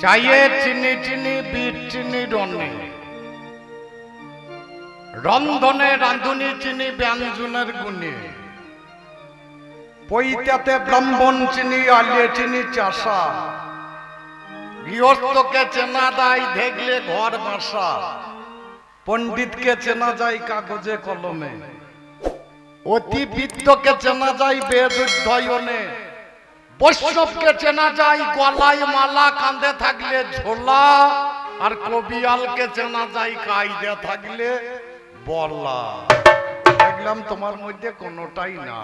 চাইয়ে চিনি চিনি, বিট চিনি, রনে। রন্ধনে রাঁধুনি চিনি, ব্যঞ্জনের গুণে। পৈতাতে ব্রাহ্মণ চিনি, আলিয়ে চিনি, চাষা। গৃহস্থকে চেনা যায় দেখলে ঘর বাসা। পণ্ডিতকে চেনা যায়, কাগজে কলমে। অতি বিদ্যকে চেনা যায়, বেদ অধ্যয়নে। বৈষ্ণবকে চেনা যায়, গলায় মালা কাঁধে থাকলে ঝোলা, আর কবিয়ালকে চেনা যায় কাইদে থাকলে বলা। দেখলাম তোমার মধ্যে কোনোটাই না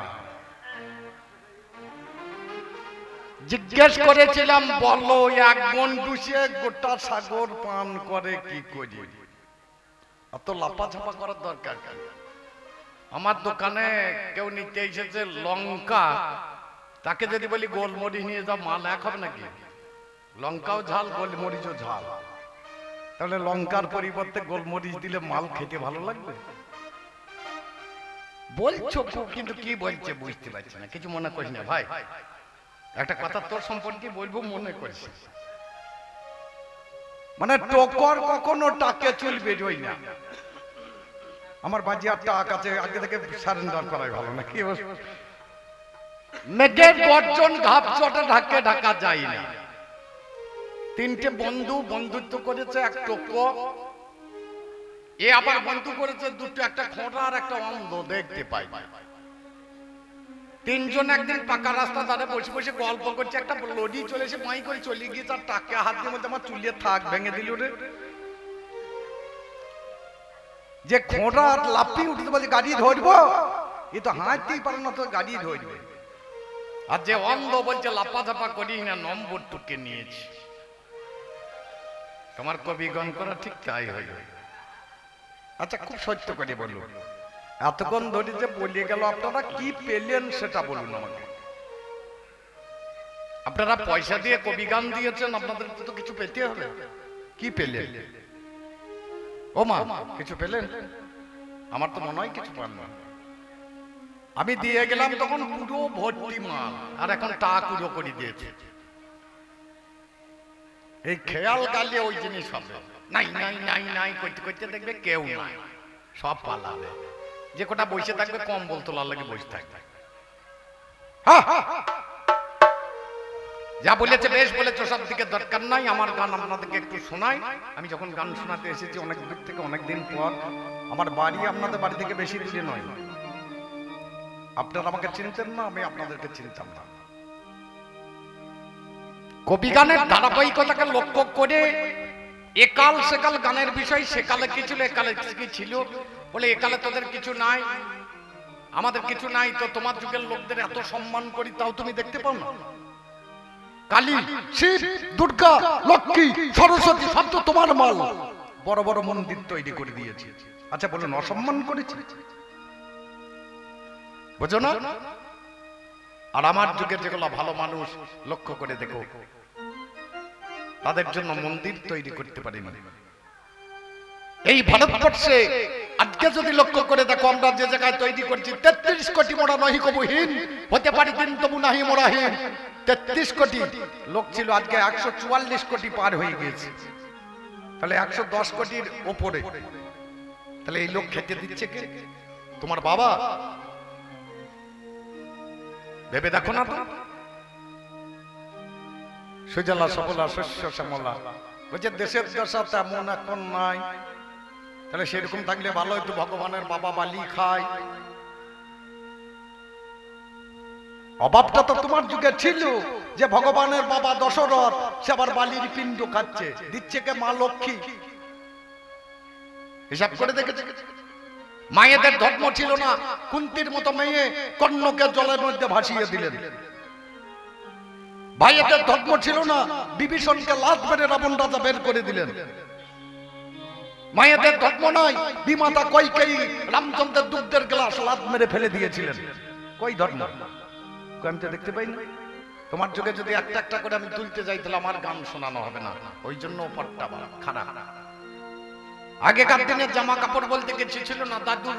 জিজ্ঞেস করেছিলাম, বলো, এক মন ডুসে গোটা সাগর পান করে কি করি? অত লাপা ছাপা করার দরকার আমার দোকানে কেউ নিতে এসেছে লঙ্কা তাকে যদি বলি গোলমরিচ নিয়ে যাও, মাল এক হবে নাকি? লঙ্কাও ঝাল, গোলমরিচও ঝাল। তাহলে লঙ্কার পরিবর্তে গোলমরিচ দিলে মাল খেতে ভালো লাগবে? বলছো কিন্তু কি বলছে বুঝতে পারছি না, কিছু মনে করিস না, ভাই। একটা কথা তোর সম্পর্কে বলব, মনে করিস। মানে টকর কখনো টাকে চুল বেরোই না। আমার বাজি আর টাক আছে, আগে থেকে সারেন্ডার করাই ভালো না কি? মেঘের গর্জন ঘাপ চটে ঢাকে ঢাকা যায় না। তিনটে বন্ধু বন্ধুত্ব করেছে, এক টোকো এ আবার বন্ধু করেছে দুটো, একটা খোঁড়া আর একটা অন্ধ, দেখতে পাই। তিনজন একদিন পাকা রাস্তা ধারে বসে বসে গল্প করছে, একটা লডি চলে এসে মাই করে চলে গিয়ে তার টাকে হাত দিয়ে মধ্যে আমার চুলিয়ে থাক, ভেঙে দিল রে যে খোঁড়া লাফিয়ে উঠতে বলছে গাড়ি ধরবো? এ তো হাঁটতেই পারে না, তো গাড়ি ধরবে। আর যে অন্ধ বলছে লাপা ধাপা করি না, নম্বর টুকে নিয়েছি। তোমার কবিগণ করা ঠিক তাই হইল আচ্ছা খুব সত্য করে বলুন এতক্ষণ ধরে যে বলিয়ে গেল, আপনারা কি পেলেন সেটা বলুন আমাকে। আপনারা পয়সা দিয়ে কবি গান দিয়েছেন, আপনাদের তো কিছু পেতে হবে। কি পেলেন? ও মা কিছু পেলেন? আমার তো মনে হয় কিছু পান না। আমি দিয়ে গেলাম তখন পুরো ভর্তি মাল, আর এখন টা কুড়ো করে দিয়েছে। এই খেয়াল গালে ওই জিনিস হবে। নাই নাই নাই নাই, করতে করতে দেখবে কেউ নাই। সব পালাবে। যে কটা বসে থাকবে, কম্বল তোলার লাগে বসে থাকবে। যা বলেছে বেশ বলেছে সব দিকে দরকার নাই। আমার গান আপনাদেরকে একটু শোনাই। আমি যখন গান শোনাতে এসেছি অনেক দূর থেকে অনেক দিন পর। আমার বাড়ি আপনাদের বাড়ি থেকে বেশি দূরে নয়। আপনারা আমাকে চিনতেন না, আমি আপনাদেরকে চিনতাম না। কবি গানের ধারাবাহিকতাকে লক্ষ্য করে একাল সেকাল গানের বিষয়, সেকালে কি ছিল একালে কি ছিল? বলে, একালে তোদের কিছু নাই, আমাদের কিছু নাই, তো তোমার যুগের লোকদের এত সম্মান করি, তাও তুমি দেখতে পাও না। কালী, শিব, দুর্গা, লক্ষ্মী, সরস্বতী, সব তো তোমার মাল। বড় বড় মন্দির তৈরি করে দিয়েছে। আচ্ছা বলুন, অসম্মান করেছি? বুঝো না? আর আমার যুগের যেগুলো ভালো মানুষ লক্ষ্য করে দেখো, তাদের জন্য মন্দির তৈরি করতে পারিনি এই ভারতবর্ষে আজকে যদি লক্ষ্য করে দেখো, আমরা যে জায়গায় তৈরি করছি, তেত্রিশ কোটি মোড়া নহি কবুহীন হতে পারি দিন তবু নাহি মোড়াহীন তেত্রিশ কোটি লোক ছিল, আজকে একশো চুয়াল্লিশ কোটি পার হয়ে গিয়েছে। তাহলে একশো দশ কোটির ওপরে। তাহলে এই লোক খেতে দিচ্ছে কে? তোমার বাবা ভেবে দেখো না তো। সুজলা সফলা শস্য শ্যামলা। বলছে দেশের দশা তেমন এখন নাই। তাহলে সেরকম থাকলে ভালো হয়তো ভগবানের বাবা বালি খায়। অভাবটা তো তোমার যুগে ছিল যে ভগবানের বাবা দশরথ সে আবার বালির পিণ্ড খাচ্ছে, দিচ্ছে কে মা লক্ষ্মী। হিসাব করে দেখেছে? মায়েদের ধর্ম ছিল না, কুন্তির মতো মেয়ে কর্ণকে জলের মধ্যে ভাসিয়ে দিলেন। ভাইয়েদের ধর্ম ছিল না, বিভীষণকে লাত মেরে রাবণ রাজা বের করে দিলেন। মায়েদের ধর্ম নয় বিমাতা কইকেই রামচন্দ্রের দুগ্ধের গ্লাস লাত মেরে ফেলে দিয়েছিলেন। কই ধর্ম? কই আমি তো দেখতে পাই না। তোমার যুগে যদি একটা একটা করে আমি তুলতে যাই, তাহলে আমার গান শোনানো হবে না। ওই জন্য পট্টা খারাপ। আগেকার দিনের জামা কাপড় বলতে কিছু ছিল না দাদুর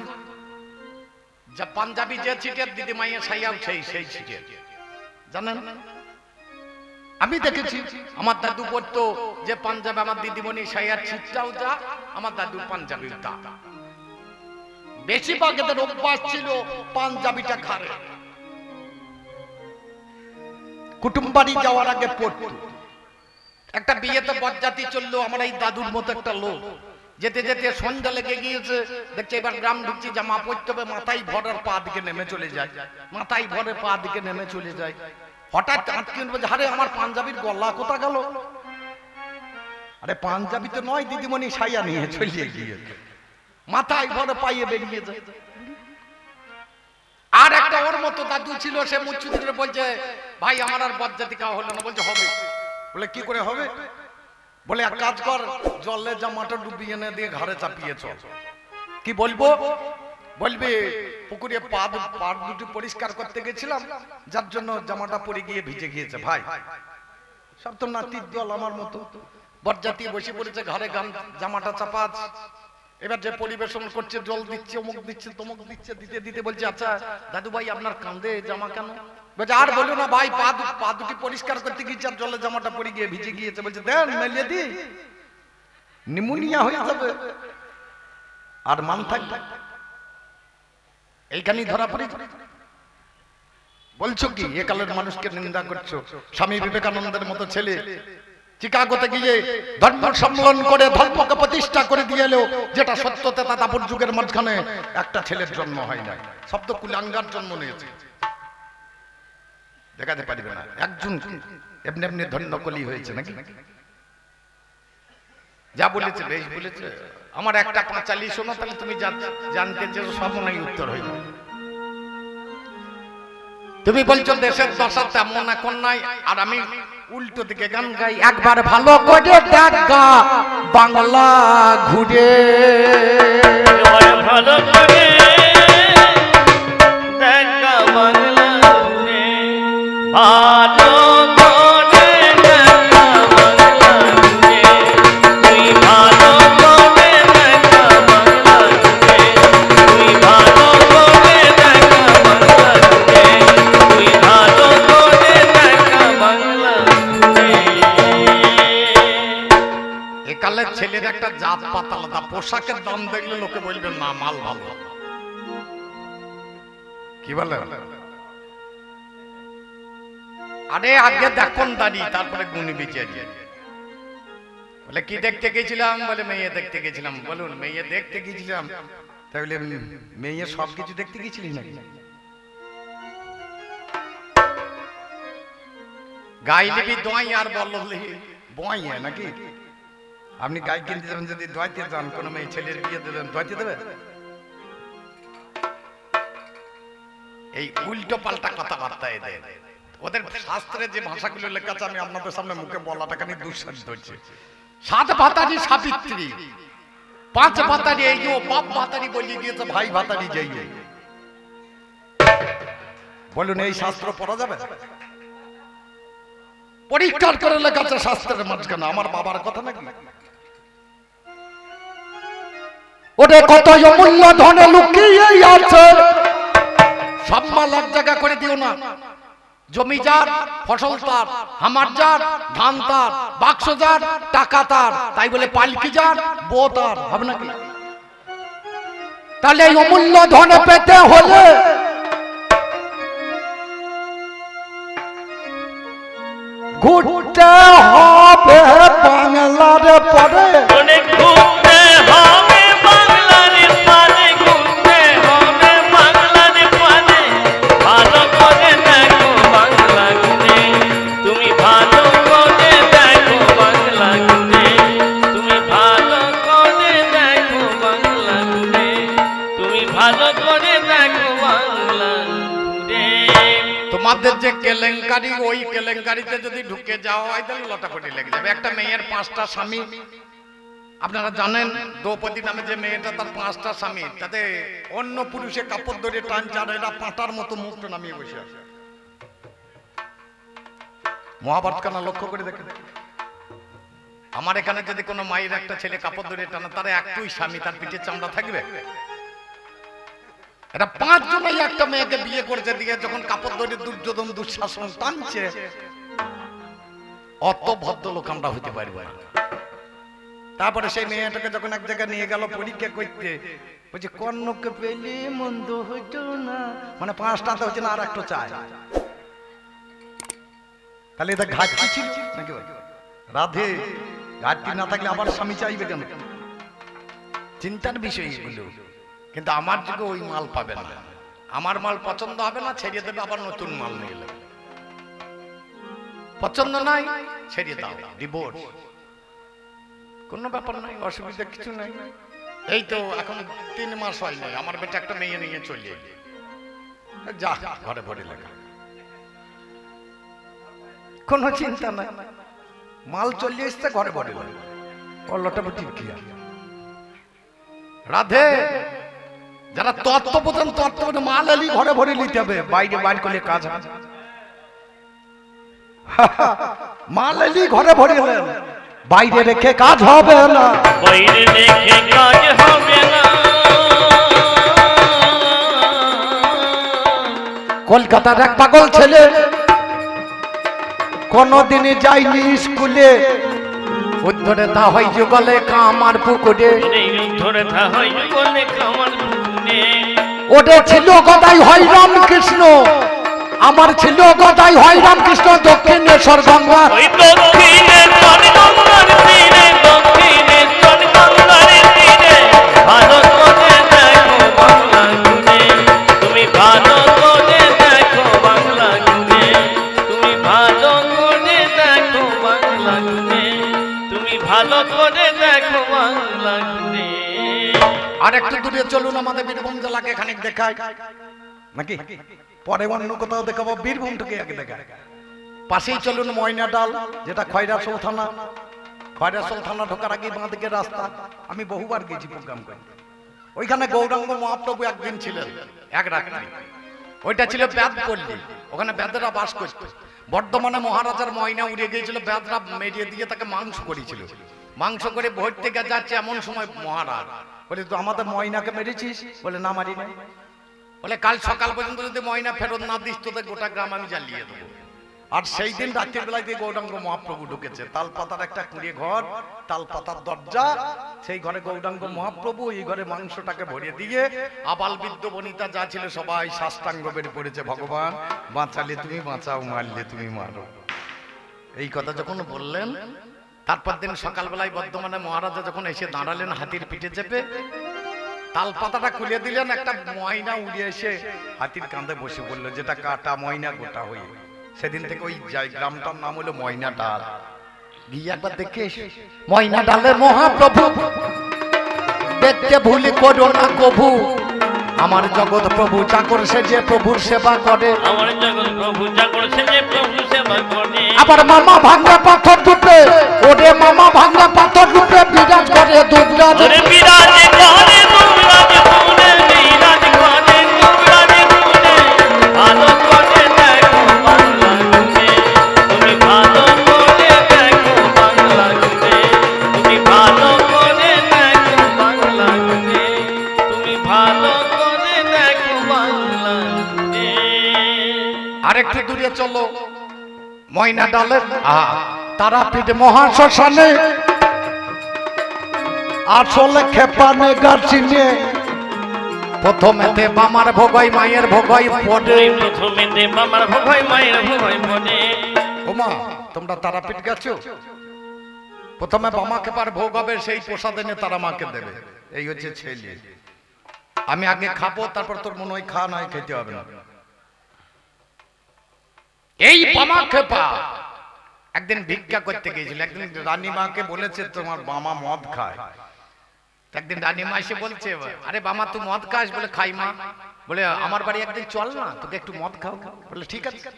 যা পাঞ্জাবি যে ছিটের দিদি মাইয়া সাইয়াও সেই সেই ছিটের জানেন? আমি দেখেছি আমার দাদু পড়তো যে পাঞ্জাবে আমার দিদিমণি সাইয়ার ছিটটাও যা আমার দাদুর পাঞ্জাবির তা বেশিরভাগ এদের অভ্যাস ছিল পাঞ্জাবিটা ঘাড়ে কুটুম বাড়ি যাওয়ার আগে পড়তো। একটা বিয়েতে বরযাত্রী চলল আমার এই দাদুর মতো একটা লোক। যেতে যেতে সন্ধ্যা লেগে গিয়েছে। দেখছে এবার গ্রাম ঢুকছি, জামা পড়তে হবে, মাথায় ভরার পা দিকে নেমে চলে যায়। মাথায় ভরে পা দিকে নেমে চলে যায়। হঠাৎ আটকে বলছে, আরে, আমার পাঞ্জাবির গলা কোথা গেল? আরে, পাঞ্জাবি তো নয়, দিদিমণি সাইয়া নিয়ে চলিয়ে গিয়েছে। মাথায় ভরে পাইয়ে বেরিয়ে যায় আর একটা ওর মতো দাদু ছিল, সে মুচ্ছু ধরে বলছে, ভাই, আমার আর বজ্জাতি খাওয়া হলো না। বলছে, হবে। বলে, কি করে হবে? বলে, এক কাজ কর, জলে জামাটা ডুবিয়ে এনে দিয়ে ঘরে চাপিয়ে চল কি বলব? বলবে, পুকুরে পা দু- পা দুটি পরিষ্কার করতে গেছিলাম, যার জন্য জামাটা পরে গিয়ে ভিজে গিয়েছে, ভাই। সব তো নাতির দল আমার মতো। বরজাতি বসে পড়েছে ঘরে গান জামাটা চাপা। এবার যে পরিবেশন করছে, জল দিচ্ছে, অমুক দিচ্ছে, তমুক দিচ্ছে, দিতে দিতে বলছে আচ্ছা দাদু ভাই আপনার কান্দে জামা কেন? বলছে আর বলো না ভাই পা পা দুটি পরিষ্কার করতে গিয়েছে আর জলে জামাটা পরে গিয়ে ভিজে গিয়েছে। বলছে দেন মেলিয়ে দি নিমোনিয়া হয়ে যাবে। আর মান এইখানেই ধরা পড়ে। বলছো কি মানুষকে নিন্দা করছ? স্বামী বিবেকানন্দের মতো ছেলে। চিকাগোতে গিয়ে ধর্ম সম্মেলন করে ধর্মকে প্রতিষ্ঠা করে দিয়ে এলো। যেটা সত্যতে দাদাপুর যুগের মাঝখানে একটা ছেলের জন্ম হয় না সব তো কুলাঙ্গার জন্ম নিয়েছে। দেখাতে পারবে না। একজন এমনি এমনি ধন্যকলি হয়েছে নাকি? যা বলেছে, বেশ বলেছে। আমার একটা পাঁচালি শোনো, তাহলে তুমি জানতে চেয়েছো, সব নাই উত্তর হয়ে তুমি বলছো, দেশের দশা তেমন এখন নাই। আর আমি উল্টো দিকে গান গাই, একবার ভালো করে দেখ, বাংলা ঘুরে। ভালো করে ছেলের একটা জাত পাত আলাদা। পোশাকের দাম দেখলে লোকে বলবে, না, মাল ভালো। কি বলে? আরে আগে দেখুন দাঁড়ি তারপরে গুনি বিচারি বলে, কি দেখতে গেছিলাম? বলে, মেয়ে দেখতে গেছিলাম। বলুন, মেয়ে দেখতে গেছিলাম? তাহলে মেয়ে সব কিছু দেখতে গেছিলি নাকি? গাই লিবি দোয়াই আর বললি বয় নাকি? আপনি গাই কিনতে যাবেন যদি দোয়াইতে যান, কোনো মেয়ে ছেলের বিয়ে দেবেন দোয়াইতে দেবে? এই উল্টো পাল্টা কথাবার্তা এদের ওদের শাস্ত্রে যে ভাষাগুলো লেখা আছে, আমি আপনাদের সামনে মুখে বলাটা খানি দুঃসাধ্য হচ্ছে সাত ভাতারি সাবিত্রী, পাঁচ ভাতারি এই যে বাপ ভাতারি বলিয়ে দিয়েছে, ভাই ভাতারি যেই। বলুন, এই শাস্ত্র পড়া যাবে? পরিষ্কার করে লেখা আছে শাস্ত্রের মাঝখানে, আমার বাবার কথা নাকি? ওরে কত অমূল্য ধনে লুকিয়ে আছে। সব মাল এক জায়গা করে দিও না। জমি যার ফসল তার হামার যার ধান তার বাক্স যার টাকা তার তাই বলে পালকি যার বো তার হবে নাকি তাহলে এই অমূল্য ধনে পেতে হলে ঘুরতে হবে বাংলার পরে। কেলেঙ্কারি, ওই কেলেঙ্কারিতে যদি ঢুকে যাওয়া হয়, তাহলে লটাপটি লেগে যাবে। একটা মেয়ের পাঁচটা স্বামী, আপনারা জানেন, দ্রৌপদী নামে যে মেয়েটা, তার পাঁচটা স্বামী, তাতে অন্য পুরুষে কাপড় ধরে টানছে আর এরা পাঁটার মতো মুখটা নামিয়ে বসে আছে। মহাভারত কানা লক্ষ্য করে দেখেন? আমার এখানে যদি কোনো মায়ের একটা ছেলে কাপড় ধরে টানে, তার একটুই স্বামী, তার পিঠে চামড়া থাকবে? এটা পাঁচ জনেই একটা মেয়েকে বিয়ে করেছে, দিয়ে যখন কাপড় ধরে দুর্যোধন, দুঃশাসন টানছে, অত ভদ্রলোক আমরা হইতে পারব তারপরে সেই মেয়েটাকে যখন এক জায়গায় নিয়ে গেল পরীক্ষা করতে, বলছে, কর্ণকে পেলে মন্দ হইতো না। মানে পাঁচটাতে হচ্ছে না, আর একটু চায় তাহলে এটা ঘাটতি ছিল নাকি? রাধে, ঘাটতি না থাকলে আবার স্বামী চাইবে কেন? চিন্তার বিষয় এগুলো। কিন্তু আমার যুগে ওই মাল পাবে না। আমার মাল পছন্দ হবে না, ছেড়ে দেবে, আবার নতুন মাল নিয়ে পছন্দ নাই, ছেড়ে দাও ডিভোর্স কোনো ব্যাপার নাই, অসুবিধা কিছু নাই। এই তো এখন তিন মাস হয় নাই, আমার বেটা একটা মেয়ে নিয়ে চলে যা, ঘরে ভরে লেখা। কোনো চিন্তা নাই। মাল চলে এসছে, ঘরে ভরে লেখা। পল্লটা বুটির কি রাধে যারা তত্ত্ব বোঝেন তত্ত্ব মাল এলি ঘরে ভরে নিতে হবে বাইরে বাইর করলে কাজ হবে। মাল এলি ঘরে ভরে এলেন বাইরে রেখে কাজ হবে না। বাইরে রেখে কাজ হবে না। কলকাতার এক পাগল ছেলে কোনদিনই যায়নি স্কুলে। উত্তরে তা হয় যুগলে কামার পুকুরে। এই ধরে থা হয় বলে কামার পুকুরে। ওটা ছিল কথাই হয় রামকৃষ্ণ। আমার ছিল কথাই হয় রামকৃষ্ণ দক্ষিণেশ্বর গঙ্গা। ওই দক্ষিণে বীরভূম জেলাকে খানিক দেখায়। নাকি? পরে অন্য কোথাও দেখাবো, বীরভূম বীরভূমটাকে আগে দেখায়। পাশেই চলুন ময়না ডাল, যেটা খয়রাসোল থানা খয়রাসোল থানা ঢোকার আগে বাঁ দিকে রাস্তা। আমি বহুবার গেছি প্রোগ্রাম করে। ওইখানে গৌরাঙ্গ মহাপ্রভু একদিন ছিলেন, এক রাত্রি। ওইটা ছিল ব্যাদ পল্লী ওখানে ব্যাদেরা বাস করত। বর্ধমানে মহারাজার ময়না উড়ে গিয়েছিল, ব্যাদরা মেরিয়ে দিয়ে তাকে মাংস করেছিল মাংস করে ভোট থেকে যাচ্ছে এমন সময় মহারাজ। বলে তো আমাদের ময়নাকে মেরেছিস? বলে না মারি নাই বলে কাল সকাল পর্যন্ত যদি ময়না ফেরত না দিস তোদের গোটা গ্রাম আমি জ্বালিয়ে দেবো। আর সেই দিন রাত্রির বেলায় দিয়ে গৌরাঙ্গ মহাপ্রভু ঢুকেছে। তাল পাতার একটা কুড়িয়ে ঘর তাল পাতার দরজা সেই ঘরে গৌরাঙ্গ মহাপ্রভু এই ঘরে মাংসটাকে ভরে দিয়ে আবাল বৃদ্ধ বনিতা যা ছিল সবাই সাষ্টাঙ্গ বের পড়েছে ভগবান বাঁচালে তুমি বাঁচাও মারলে তুমি মারো। এই কথা যখন বললেন তারপর দিন সকালবেলায় বর্ধমানে মহারাজা যখন এসে দাঁড়ালেন, হাতির পিঠে চেপে তাল পাতাটা খুলে দিলেন, একটা ময়না উড়ে এসে হাতির কাঁধে বসে বলল, যেটা কাটা ময়না, গোটা হয়ে সেদিন থেকে ওই যাই গ্রামটার নাম হলো ময়না ডাল। গিয়ে একবার দেখে। ময়না ডালে মহাপ্রভু। দেখতে ভুলি করো না কভু। আমার জগৎ প্রভু চাকর সে যে প্রভুর সেবা করে। আমার জগৎ প্রভু চাকর সে যে প্রভু সেবা করে। আবার মামা ভাঙ্গা পাথর দুটো। ওরে মামা ময়না ডালে তারাপীঠ মহাশ্মশানে আসলে খেপানে গাছিনে প্রথমেতে বামার ভোগই মায়ের ভোগই পড়ে প্রথমে দেব আমার ভয় মায়ের ভয় মনে ওমা তোমরা তারাপীঠ গেছো? প্রথমে বামা খেপার ভোগ হবে সেই প্রসাদ এনে তারা মাকে দেবে। এই হচ্ছে ছেলে। আমি আগে খাব তারপর তোর মনে হয় খা নয় খেতে হবে না। এই বামা খেপা। একদিন ভিক্ষা করতে গিয়েছিল। একদিন রানীমাকে বলেছে তোমার বামা মদ খায়। একদিন রানীমা এসে বলছে আরে বামা তুই মদ খাস বলে খাই মা। বলে আমার বাড়ি একদিন চল না তোকে একটু মদ খাও। বলে ঠিক আছে।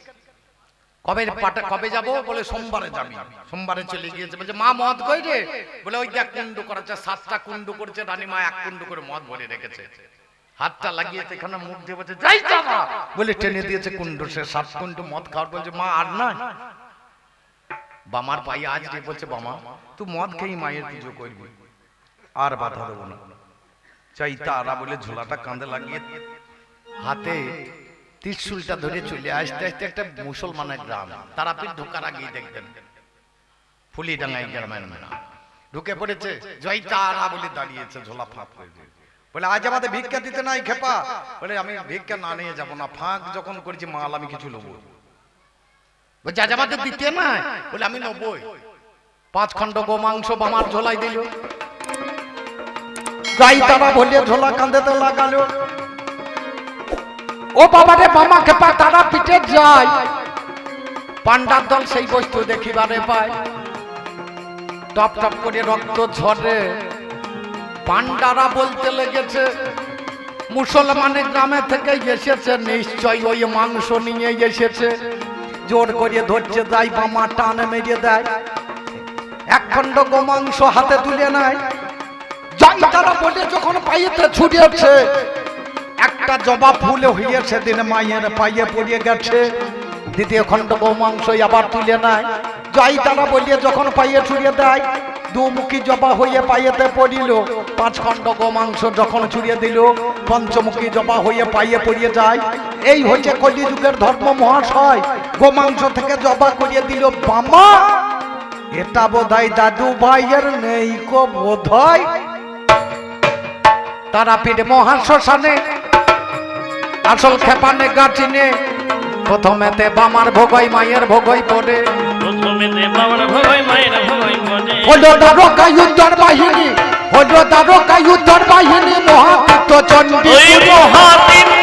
কবে পাটা কবে যাব? বলে সোমবারে যাবি। সোমবারে চলে গিয়েছে। বলছে মা মদ কই রে? বলে ওই দেখ কুন্ডু করেছে সাতটা কুন্ডু করেছে। রানীমা এক কুন্ডু করে মদ ভরে রেখেছে। হাতটা লাগিয়েছে এখানে মুখ দিয়ে বলছে যাই যাবা বলে টেনে দিয়েছে কুন্ডু সে সাত কুন্ডু মদ খাওয়ার বলছে মা আর না বামার পায়ে আজ রে বলছে বামা তুই মদ খেয়ে মায়ের পুজো করবি। আর বাধা দেবো না। চাই তারা বলে ঝোলাটা কাঁধে লাগিয়ে হাতে ত্রিশুলটা ধরে চলে আসতে আসতে একটা মুসলমানের গ্রাম। তারাপীঠ ঢোকার আগেই দেখবেন। ফুলি ফুলিডাঙ্গাই গ্রামের মেলা ঢুকে পড়েছে জয় তারা বলে দাঁড়িয়েছে ঝোলা ফাঁপ দিয়ে। বলে, আজ আমাদের ভিক্ষা দিতে নাই খেপা। বলে, আমি ভিক্ষা না নিয়ে যাব না। ফাঁক যখন করেছি, মাল আমি কিছু নেব। বলছে, আজ আমাদের দিতে নাই। বলে, আমি নেবই। পাঁচ খণ্ড গোমাংস বামার ঝোলাই দিল। গাই তারা বলে ঝোলা কাঁদেতে লাগালো। ও বাবারে, বামা খেপা, তারা পিঠে যায়। পান্ডার দল সেই বস্তু দেখিবারে পায়। টপ টপ করে রক্ত ঝরে। পান্ডারা বলতে লেগেছে, মুসলমানের গ্রামে থেকে এসেছে নিশ্চয় ওই মাংস নিয়ে এসেছে। জোর করে ধরছে, যাই বামা টানে মেরে দেয়। এক খণ্ড গোমাংস হাতে তুলে নেয়। যাই তারা বলে, যখন পাইতে ছুটিয়েছে একটা জবা ফুল হইয়ে সেদিন মায়ের পাইয়ে পড়িয়ে গেছে। দ্বিতীয় খণ্ড গোমাংস আবার তুলে নেয়। জয় তারা বলিয়ে যখন পাইয়ে ছুড়িয়ে দেয় দুমুখী জবা হইয়ে পাইয়েতে পড়িল। পাঁচ খণ্ড গোমাংস যখন ছুড়িয়ে দিল, পঞ্চমুখী জবা হইয়ে পাইয়ে পড়িয়ে যায়। এই হচ্ছে কলিযুগের ধর্ম মহাশয়। গোমাংস থেকে জবা করিয়ে দিল, বামা, এটা বোধহয় দাদু ভাইয়ের নেই কো বোধহয়। তারাপীঠ মহাশ্মশানে, আসল খেপানে গাছিনে প্রথমেতে বামার ভোগই মায়ের ভোগই পড়ে প্রথমেতে বাবার ভগই মায়ের ভগই হলো দ্বারকা যুদ্ধর বাহিনী হলো দ্বারকা যুদ্ধর বাহিনী মহাতীর্থ চণ্ডী ওই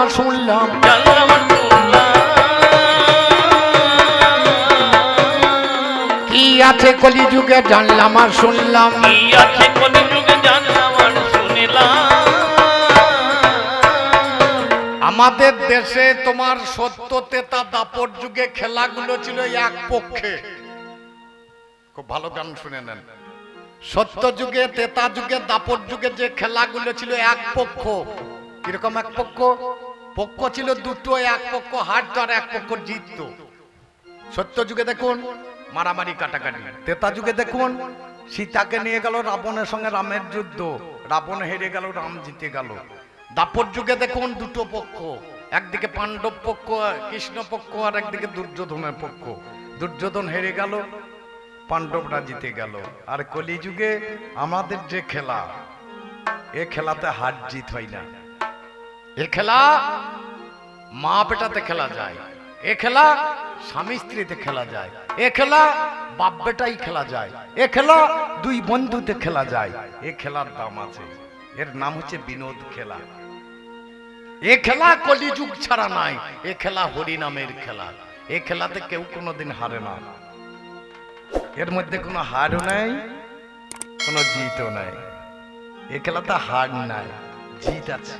আর শুনলাম। কি আছে কলিযুগে জানলাম আর শুনলাম। জানলাম আর শুনিলাম আমাদের দেশে তোমার সত্য তেতা দাপট যুগে খেলাগুলো ছিল এক পক্ষে। খুব ভালো গান শুনে নেন। সত্য যুগে, তেতা যুগে, দাপট যুগে যে খেলাগুলো ছিল এক পক্ষ। কীরকম এক পক্ষ? পক্ষ ছিল দুটো, এক পক্ষ হারত আর এক পক্ষ জিততো সত্য যুগে দেখুন, মারামারি কাটাকাটি। তেতা যুগে দেখুন, সীতাকে নিয়ে গেল রাবণের সঙ্গে রামের যুদ্ধ। রাবণ হেরে গেল, রাম জিতে গেল। দাপর যুগে দেখুন, দুটো পক্ষ। একদিকে পাণ্ডব পক্ষ, কৃষ্ণ পক্ষ, আর একদিকে দুর্যোধনের পক্ষ। দুর্যোধন হেরে গেল, পাণ্ডবরা জিতে গেল। আর কলিযুগে আমাদের যে খেলা, এ খেলাতে হার জিত হয় না। এ খেলা মা বেটাতে খেলা যায়, এ খেলা স্বামী স্ত্রীতে খেলা যায়, এ খেলা বাপ বেটাই খেলা যায়, এ খেলা দুই বন্ধুতে খেলা যায়, এ খেলার দাম আছে, এর নাম হচ্ছে বিনোদ খেলা। এ খেলা কলিযুগ ছাড়া নাই, এ খেলা হরিনামের খেলা, এ খেলাতে কেউ কোনোদিন হারে না। এর মধ্যে কোনো হারও নাই, কোনো জিতও নাই, এ খেলাতে হার নাই, জিত আছে।